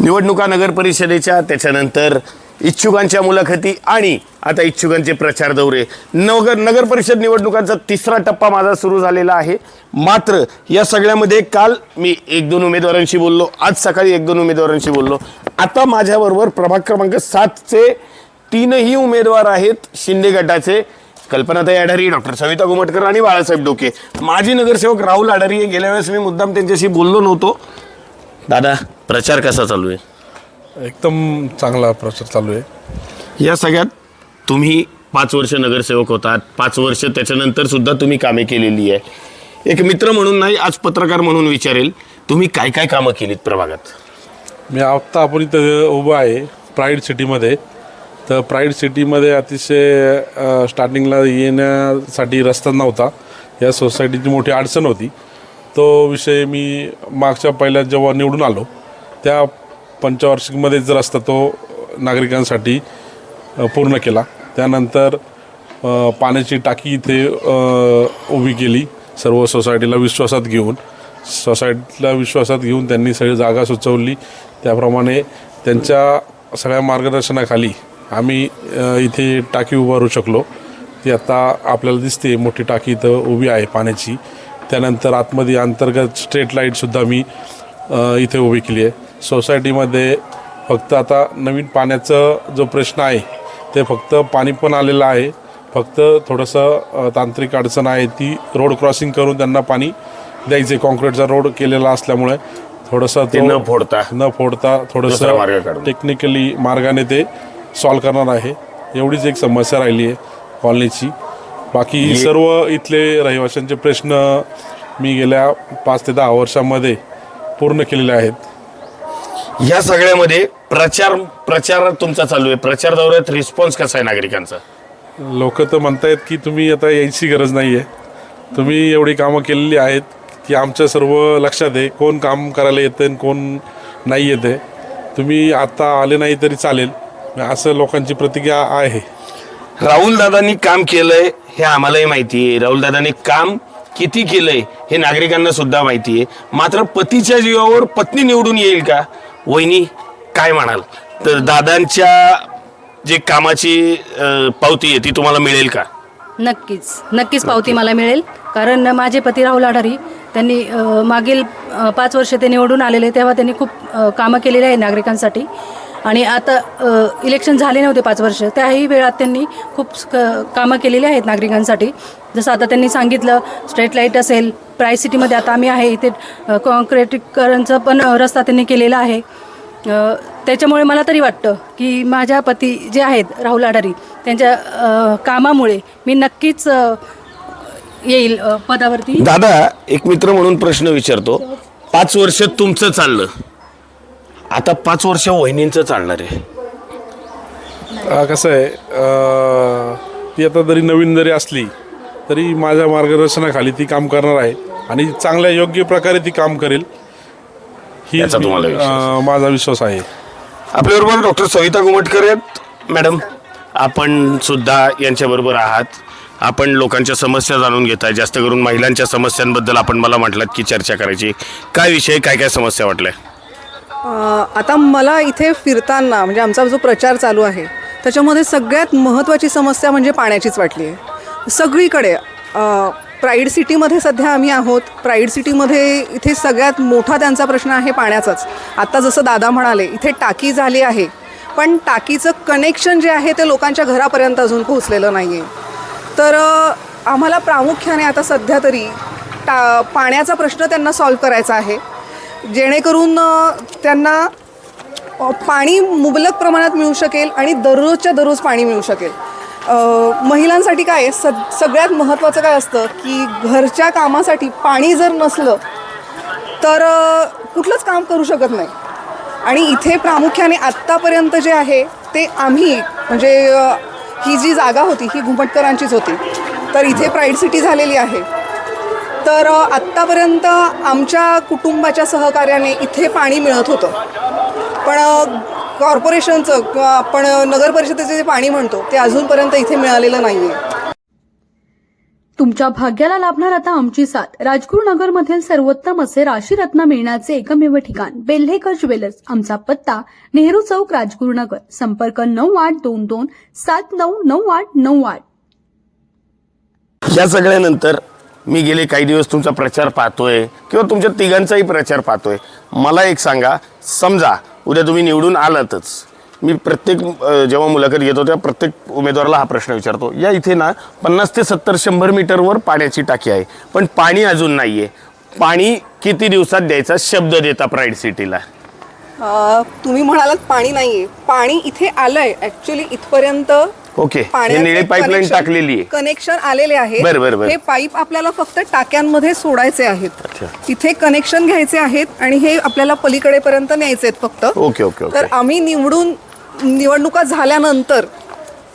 निवडणुका नगरपरिषदेच्या त्याच्यानंतर इच्छुकांच्या मुलाखती आणि आता इच्छुकांचे प्रचार दौरे. नगर नगर परिषद निवडणुकांचा तिसरा टप्पा माझा सुरू झालेला आहे. मात्र या सगळ्यामध्ये काल मी एक दोन उमेदवारांशी बोललो आज सकाळी एक दोन उमेदवारांशी बोललो. आता माझ्याबरोबर प्रभाग क्रमांक सातचे तीनही उमेदवार आहेत शिंदे गटाचे. कल्पनाताई आढारी डॉक्टर सविता गुमटकर आणि बाळासाहेब डोके. माजी नगरसेवक राहुल आढारी गेल्या वेळेस मी मुद्दाम त्यांच्याशी बोललो नव्हतो. दादा प्रचार कसा चालू आहे? एकदम चांगला प्रचार चालू आहे. या सगळ्यात तुम्ही पाच वर्ष नगरसेवक होतात. पाच वर्ष त्याच्यानंतर सुद्धा तुम्ही कामे केलेली आहे. एक मित्र म्हणून नाही आज पत्रकार म्हणून विचारेल तुम्ही काय काय कामं केलीत प्रभागात? मी आत्ता आपण इथं उभं आहे प्राईड सिटीमध्ये तर प्राईड सिटीमध्ये अतिशय अ, स्टार्टिंगला येण्यासाठी रस्ता नव्हता. या सोसायटीची मोठी अडचण होती. तो विषय मी मागच्या पहिल्या जेव्हा निवडून आलो त्या पंचवार्षिकमध्ये जर असता तो नागरिकांसाठी पूर्ण केला. त्यानंतर पाण्याची टाकी इथे उभी केली सर्व सोसायटीला विश्वासात घेऊन. सोसायटीला विश्वासात घेऊन त्यांनी सगळी जागा सुचवली. त्याप्रमाणे त्यांच्या सगळ्या मार्गदर्शनाखाली आम्ही इथे टाकी उभारू शकलो. ती आता आपल्याला दिसते मोठी टाकी इथं उभी आहे पाण्याची. त्यानंतर आतमध्ये अंतर्गत स्ट्रीट लाईटसुद्धा मी इथे उभी केली आहे. सोसायटीमध्ये फक्त आता नवीन पाण्याचा जो प्रश्न आहे ते फक्त पाणी पण आलेलं आहे. फक्त थोडंसं तांत्रिक अडचण आहे ती रोड क्रॉसिंग करून त्यांना पाणी द्यायचे कॉन्क्रीटचा रोड केलेला असल्यामुळे थोडंसं ते न फोडता. न फोडता थोडंसं. टेक्निकली मार्गाने ते सॉल्व करणार आहे. एवढीच एक समस्या राहिली आहे कॉलनीची बाकी सर्व इथले रहिवाशांचे प्रश्न मी गेल्या पाच ते दहा वर्षामध्ये पूर्ण केलेले आहेत. या सगळ्यामध्ये प्रचार प्रचार तुमचा चालू आहे. प्रचार दौऱ्यात रिस्पॉन्स कसा आहे नागरिकांचा? लोक तर म्हणतायत की तुम्ही आता यायची गरज नाही आहे तुम्ही एवढी कामं केलेली आहेत की आमच्या सर्व लक्षात आहे. कोण काम करायला येतं आणि कोण नाही येते तुम्ही आता आले नाही तरी चालेल. असं लोकांची प्रतिक्रिया आहे. राहुल दादांनी काम केलंय हे आम्हालाही माहिती आहे राहुल दादांनी काम किती केलंय हे नागरिकांना सुद्धा माहिती आहे मात्र पतीच्या जीवावर पत्नी निवडून येईल का? वहिनी काय म्हणाल? तर दादांच्या जे कामाची अं, पावती आहे ती तुम्हाला मिळेल का? नक्कीच. नक्कीच पावती मला मिळेल. कारण माझे पती राहुल आढारी त्यांनी अ, मागील अ, पाच वर्ष ते निवडून आलेले तेव्हा त्यांनी खूप अ, कामं केलेली आहे नागरिकांसाठी. आणि आता इलेक्शन झाले नव्हते पाच वर्ष. त्याही वेळात त्यांनी खूप कामं केलेली आहेत नागरिकांसाठी. जसं आता त्यांनी सांगितलं स्ट्रीट लाइट असेल प्राय सिटीमध्ये आता आम्ही आहे इथे अ, कॉन्क्रिटीकरणचं पण रस्ता त्यांनी केलेला आहे. त्याच्यामुळे मला तरी वाटतं की माझ्या पती जे आहेत राहुल आडारी त्यांच्या कामामुळे मी नक्कीच येईल पदावरती. दादा एक मित्र म्हणून प्रश्न विचारतो. पाच वर्ष तुमचं चाललं. आता पाच वर्ष वहिनींचं चालणार आहे. अ, कसं आहे अ, ती आता जरी नवीन जरी असली तरी माझ्या मार्गदर्शनाखाली ती काम करणार आहे आणि चांगल्या योग्य प्रकारे ती काम करेल. ही याचा तुम्हाला विश्वास अ, माझा विश्वास आहे. आपल्याबरोबर डॉक्टर सविता गुमटकर आहेत मॅडम. आपण सुद्धा यांच्याबरोबर आहात. आपण लोकांच्या समस्या जाणून घेताय जास्त करून महिलांच्या समस्यांबद्दल आपण मला म्हटलात की चर्चा करायची. काय विषय काय काय समस्या वाटल्या? आता मला इथे फिरताना म्हणजे आमचा जो प्रचार चालू आहे त्याच्यामध्ये सगळ्यात महत्त्वाची समस्या म्हणजे पाण्याचीच वाटली आहे. सगळीकडे प्राईड सिटीमध्ये सध्या आम्ही आहोत. प्राईड सिटीमध्ये इथे सगळ्यात मोठा त्यांचा प्रश्न आहे पाण्याचाच. आत्ता जसं दादा म्हणाले इथे टाकी झाली आहे. पण टाकीचं कनेक्शन जे आहे ते लोकांच्या घरापर्यंत अजून पोहोचलेलं नाही आहे तर आम्हाला प्रामुख्याने आता सध्या तरी टा पाण्याचा प्रश्न त्यांना सॉल्व करायचा आहे. जेणेकरून त्यांना पाणी मुबलक प्रमाणात मिळू शकेल आणि दररोजच्या दररोज पाणी मिळू शकेल. महिलांसाठी काय आहे? सगळ्यात महत्त्वाचं काय असतं की घरच्या कामासाठी पाणी जर नसलं तर कुठलंच काम करू शकत नाही. आणि इथे प्रामुख्याने आत्तापर्यंत जे आहे ते आम्ही म्हणजे ही जी जागा होती ही घुमटकरांचीच होती. तर इथे प्राईड सिटी झालेली आहे. तर आत्तापर्यंत आमच्या कुटुंबाच्या सहकार्याने इथे पाणी मिळत होतं. पण कॉर्पोरेशनचं किंवा आपण नगर परिषदेचं जे पाणी म्हणतो ते अजूनपर्यंत इथे मिळालेलं नाही आहे तुमच्या भाग्याला लाभणार आता आमची साथ. राजगुरुनगर मधील सर्वोत्तम असे राशी रत्न मिळण्याचे एकमेव ठिकाण बेल्हेकर ज्वेलर्स. आमचा पत्ता नेहरू चौक राजगुरुनगर संपर्क नऊ आठ दोन दोन सात नऊ नऊ आठ नऊ आठ. या सगळ्यानंतर मी गेले काही दिवस तुमचा प्रचार पाहतोय किंवा तुमच्या तिघांचाही प्रचार पाहतोय. मला एक सांगा समजा उद्या तुम्ही निवडून आलातच मी प्रत्येक जेव्हा मुलाखत घेतो तेव्हा प्रत्येक उमेदवाराला हा प्रश्न विचारतो या इथे ना पन्नास ते सत्तर शंभर मीटरवर पाण्याची टाकी आहे पण पाणी अजून नाही आहे पाणी किती दिवसात द्यायचा शब्द देता प्राईड सिटीला तुम्ही म्हणालात पाणी नाही आहे पाणी इथे आलं आहे ॲक्च्युली इथपर्यंत ओके हे निळे पाईपलाईन टाकलेली आहे. कनेक्शन आलेले आहे बरं, बरं, बरं. हे पाईप आपल्याला फक्त टाक्यांमध्ये सोडायचे आहेत. अच्छा. इथे कनेक्शन घ्यायचे आहेत आणि हे आपल्याला पलीकडेपर्यंत न्यायचे आहेत फक्त. Okay, okay, okay. तर आम्ही निवडून निवडणुका झाल्यानंतर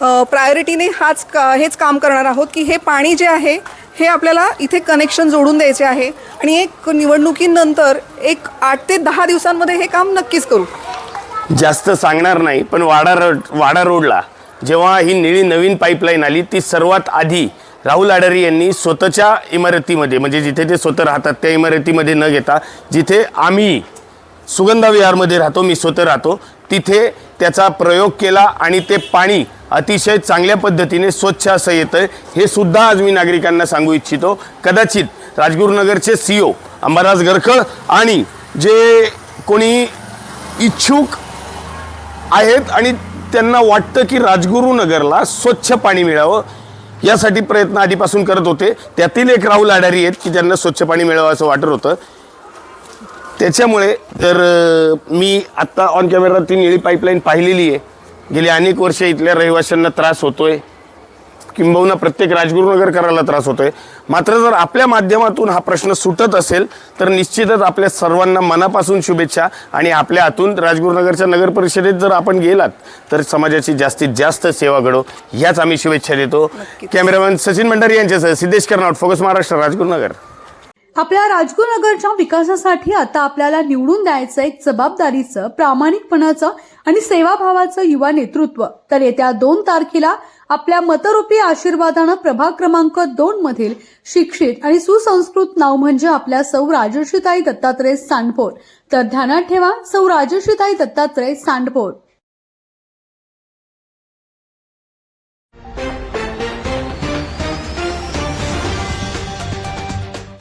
प्रायोरिटीने हाच का हेच काम करणार आहोत की हे पाणी जे आहे हे आपल्याला इथे कनेक्शन जोडून द्यायचे आहे. आणि एक निवडणुकीनंतर एक आठ ते दहा दिवसांमध्ये हे काम नक्कीच करू. जास्त सांगणार नाही पण वाडा रोड वाडा रोडला जेव्हा ही निळी नवीन पाईपलाईन आली ती सर्वात आधी राहुल आडारी यांनी स्वतःच्या इमारतीमध्ये म्हणजे जिथे ते स्वतः राहतात त्या इमारतीमध्ये न घेता जिथे आम्ही सुगंधा विहारमध्ये राहतो मी स्वतः राहतो तिथे त्याचा प्रयोग केला आणि ते पाणी अतिशय चांगल्या पद्धतीने स्वच्छ असं येतं हे सुद्धा आज मी नागरिकांना सांगू इच्छितो. कदाचित राजगुरुनगरचे सी ओ अंबाराज गरखळ आणि जे कोणी इच्छुक आहेत आणि त्यांना वाटतं की राजगुरुनगरला स्वच्छ पाणी मिळावं यासाठी प्रयत्न आधीपासून करत होते. त्यातील एक राहुल आडारी आहेत की त्यांना स्वच्छ पाणी मिळावं असं वाटत होतं. त्याच्यामुळे तर मी आत्ता ऑन कॅमेरा ती निळी पाईपलाईन पाहिलेली आहे. गेली अनेक वर्ष इथल्या रहिवाशांना त्रास होतोय. किंबहुना प्रत्येक राजगुरुनगरकराला त्रास होतोय. मात्र जर आपल्या माध्यमातून हा प्रश्न सुटत असेल तर निश्चितच आपल्या सर्वांना मनापासून शुभेच्छा आणि आपल्या हातून राजगुरुनगरच्या नगर परिषदेत जर आपण गेलात तर समाजाची जास्तीत जास्त सेवा घडो ह्याच आम्ही शुभेच्छा देतो. कॅमेरामॅन सचिन भंडारी यांच्यासह सिद्धेश कर्नाट फोकस महाराष्ट्र राजगुरुनगर आपल्या राजगुरुनगरच्या विकासासाठी आता आपल्याला निवडून द्यायचं एक जबाबदारीचं प्रामाणिकपणाचं आणि सेवाभावाचं युवा नेतृत्व. तर येत्या दोन तारखेला आपल्या मतरूपी आशीर्वादानं प्रभाग क्रमांक दोन मधील शिक्षित आणि सुसंस्कृत नाव म्हणजे आपल्या सौ राजर्षीताई दत्तात्रय सांडपोट तर ध्यानात ठेवा सौ राजर्षीताई दत्तात्रय सांडपोट